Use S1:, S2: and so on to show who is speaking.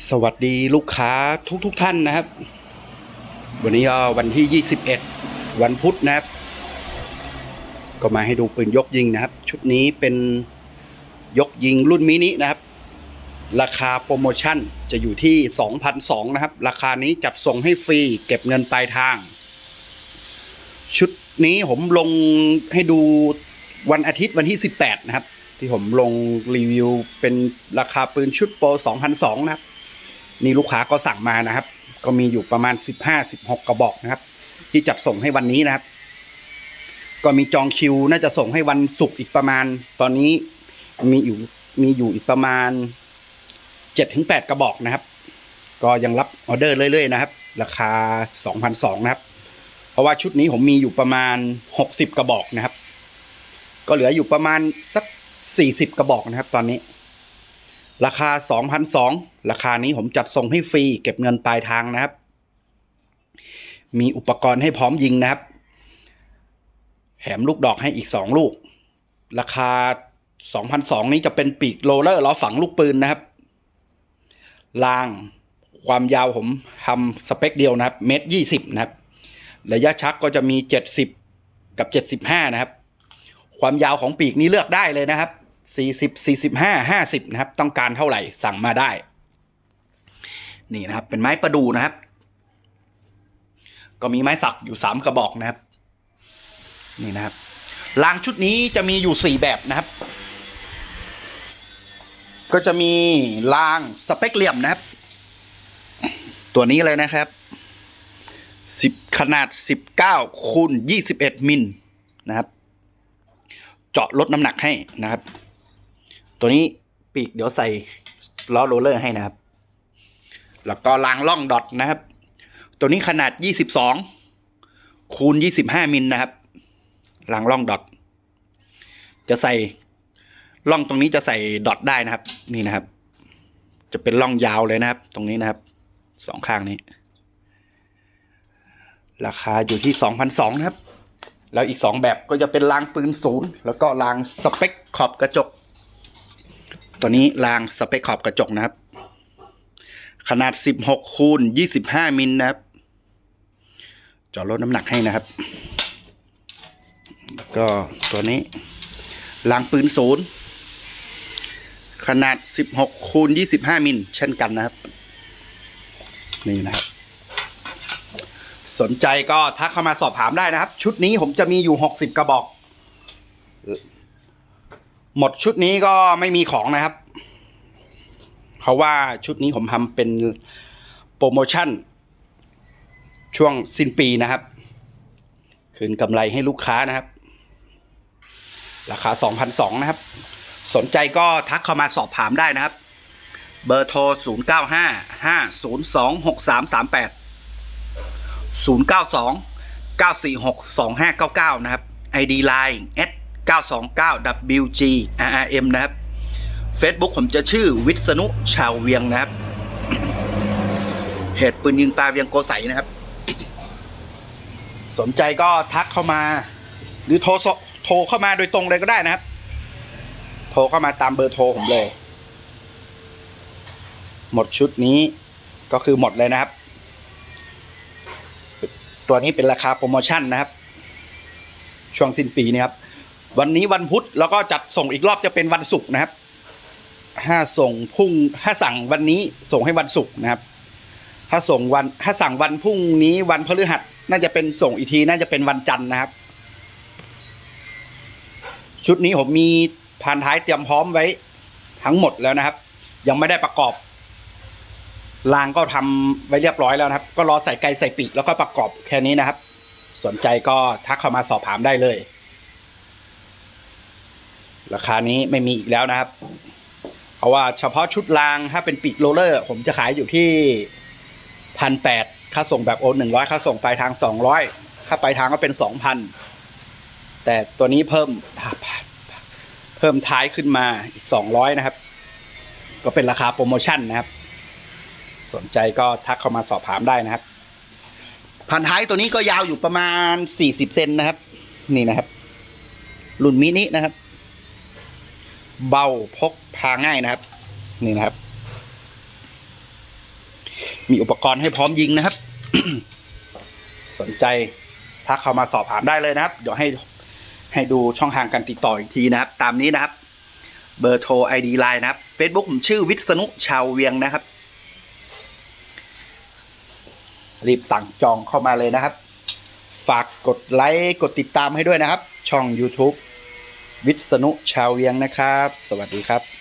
S1: สวัสดีลูกค้าทุกทุกๆท่านนะครับ วันนี้วันที่ 21 วันพุธนะครับ ก็มาให้ดูปืนยกยิงนะครับ ชุดนี้เป็นยกยิงรุ่นมินินะครับ ราคาโปรโมชั่นจะอยู่ที่ 2,200นะครับ ราคานี้จัดส่งให้ฟรี เก็บเงินปลายทาง ชุดนี้ผมลงให้ดูวันอาทิตย์วันที่ 18 นะครับ ที่ผมลงรีวิวเป็นราคาปืนชุดโปร 2,200 นะครับ นี่ลูกค้าก็สั่งมานะครับ ก็มีอยู่ประมาณ15-16กกระบอกนะครับ ที่จัดส่งให้วันนี้นะครับ ก็มีจองคิวน่าจะส่งให้วันศุกร์อีกประมาณ ตอนนี้มีอยู่มีอยู่อีกประมาณ7-8กระบอกนะครับ ก็ยังรับออเดอร์เรื่อยๆนะครับ ราคา2,200นสองนะครับ เพราะว่าชุดนี้ผมมีอยู่ประมาณ60กระบอกนะครับ ก็เหลืออยู่ประมาณสัก40กระบอกนะครับ ตอนนี้ ราคา 2,200 ราคานี้ผมจัดส่งให้ฟรี เก็บเงินปลายทางนะครับ มีอุปกรณ์ให้พร้อมยิงนะครับ แถมลูกดอกให้อีก 2 ลูก ราคา 2,200 นี้จะเป็นปีกโรเลอร์ล้อฝังลูกปืนนะครับรางความยาวผมทำสเปคเดียวนะครับ เมตรยี่สิบนะครับ ระยะชักก็จะมี70กับ75นะครับ ความยาวของปีกนี้เลือกได้เลยนะครับ 40 45 50 นะครับ ต้องการเท่าไหร่สั่งมาได้ นี่นะครับ เป็นไม้ประดูนะครับ ก็มีไม้สักอยู่ 3 กระบอกนะครับ นี่นะครับรางชุดนี้จะมีอยู่ 4 แบบนะครับ ก็จะมีรางสเปคเหลี่ยมนะครับ ตัวนี้เลยนะครับสิบขนาด 19คูณ21 มิลนะครับ เจาะลดน้ำหนักให้นะครับ ตัวนี้ปีกเดี๋ยวใส่ล้อโรลเลอร์ให้นะครับ แล้วก็รางล่องดอทนะครับ ตัวนี้ขนาด 22 คูณ 25 มิลนะครับรางล่องดอทจะใส่ล่องตรงนี้จะใส่ดอทได้นะครับ นี่นะครับ จะเป็นล่องยาวเลยนะครับ ตรงนี้นะครับสองข้างนี้ ราคาอยู่ที่ 2,200 นะครับ แล้วอีก 2 แบบก็จะเป็นรางปืนศูนย์แล้วก็รางสเปคขอบกระจก ตัวนี้รางสเปคขอบกระจกนะครับ ขนาด 16คูณ25 มิลนะครับจาะลดน้ำหนักให้นะครับ แล้วก็ตัวนี้รางปืนศูนย์ขนาด 16คูณ25 มิลเช่นกันนะครับ นี่นะครับ สนใจก็ทักเข้ามาสอบถามได้นะครับ ชุดนี้ผมจะมีอยู่ 60 กระบอก หมดชุดนี้ก็ไม่มีของนะครับ เพราะว่าชุดนี้ผมทำเป็นโปรโมชั่น ช่วงสิ้นปีนะครับ คืนกำไรให้ลูกค้านะครับ ราคา 2,200 นะครับ สนใจก็ทักเข้ามาสอบถามได้นะครับ เบอร์โทร 095 502 6338 092 946 2599 นะครับ ID Line 929 WG RRM นะครับ Facebook ผมจะชื่อวิษณุชาวเวียงนะครับ เหตุปืนยิงปลาเวียงโกใสนะครับ สนใจก็ทักเข้ามา หรือโทรโทรเข้ามาโดยตรงเลยก็ได้นะครับ โทรเข้ามาตามเบอร์โทรผมเลย หมดชุดนี้ก็คือหมดเลยนะครับ ตัวนี้เป็นราคาโปรโมชั่นนะครับ ช่วงสิ้นปีนี้ครับ วันนี้วันพุธแล้วก็จัดส่งอีกรอบจะเป็นวันศุกร์นะครับถ้าส่งพุ่งถ้าสั่งวันนี้ส่งให้วันศุกร์นะครับ ถ้าส่งวันถ้าสั่งวันพรุ่งนี้วันพฤหัสน่าจะเป็นส่งอีกทีน่าจะเป็นวันจันทร์นะครับ ชุดนี้ผมมีพานท้ายเตรียมพร้อมไว้ทั้งหมดแล้วนะครับ ยังไม่ได้ประกอบรางก็ทำไว้เรียบร้อยแล้วนะครับ ก็รอใส่ไกลใส่ปีกแล้วก็ประกอบแค่นี้นะครับ สนใจก็ทักเข้ามาสอบถามได้เลย ราคานี้ไม่มีอีกแล้วนะครับเพราะว่าเฉพาะชุดรางถ้าเป็นปีกโรลเลอร์ ผมจะขายอยู่ที่พันแปดค่าส่งแบบโอนหนึ่งร้อยค่าส่งปลายทางสองร้อยค่าปลายทางก็เป็นสองพันแต่ตัวนี้เพิ่มเพิ่มท้ายขึ้นมาอีกสองร้อยนะครับ ก็เป็นราคาโปรโมชั่นนะครับ สนใจก็ทักเข้ามาสอบถามได้นะครับพันท้ายตัวนี้ก็ยาวอยู่ประมาณสี่สิบเซนนะครับ นี่นะครับ รุ่นมินินะครับ เบาพกพาง่ายนะครับ นี่นะครับ มีอุปกรณ์ให้พร้อมยิงนะครับ สนใจทักเข้ามาสอบถามได้เลยนะครับ เดี๋ยวให้ให้ดูช่องทางการติดต่ออีกทีนะครับ ตามนี้นะครับ เบอร์โทร ID Line นะครับ Facebook ผมชื่อวิษณุชาวเวียงนะครับ รีบสั่งจองเข้ามาเลยนะครับ ฝากกดไลค์กดติดตามให้ด้วยนะครับ ช่อง YouTube วิษณุชาวเวียงนะครับ สวัสดีครับ